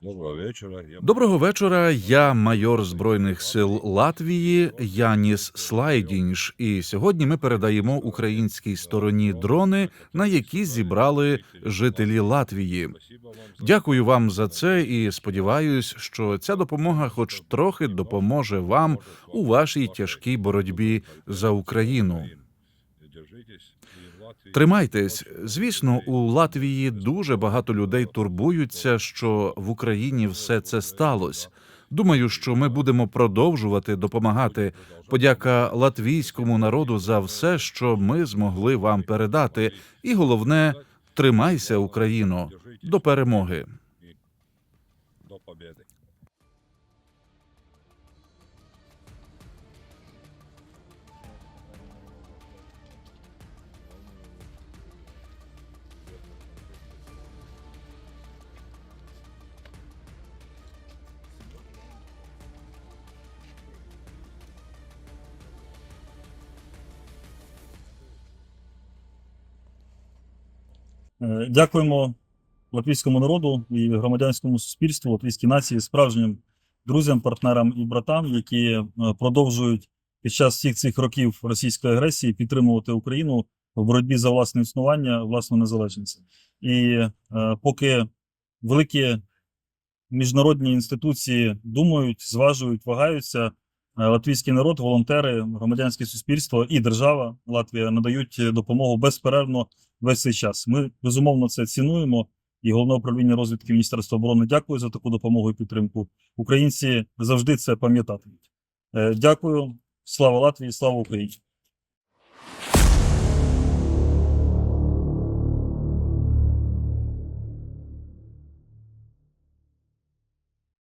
Доброго вечора. Я Доброго вечора. Я майор збройних сил Латвії Яніс Слайдінш. І сьогодні ми передаємо українській стороні дрони, на які зібрали жителі Латвії. Дякую вам за це і сподіваюсь, що ця допомога, хоч трохи, допоможе вам у вашій тяжкій боротьбі за Україну. Держитесь. І в Латвії Тримайтесь. Звісно, у Латвії дуже багато людей турбуються, що в Україні все це сталося. Думаю, що ми будемо продовжувати допомагати. Подяка латвійському народу за все, що ми змогли вам передати. І головне, тримайся, Україно, до перемоги. до победи. Дякуємо латвійському народу і громадянському суспільству, латвійській нації, справжнім друзям, партнерам і братам, які е, продовжують під час всіх цих років російської агресії підтримувати Україну в боротьбі за власне існування, власну незалежність. І е, поки великі міжнародні інституції думають, зважують, вагаються. Е, Латвійський народ, волонтери, громадянське суспільство і держава Латвія надають е, допомогу безперервно весь цей час. Ми безумовно це цінуємо. І головне управління розвідки Міністерства оборони дякую за таку допомогу і підтримку. Українці завжди це пам'ятатимуть. Е, Дякую. Слава Латвії, слава Україні.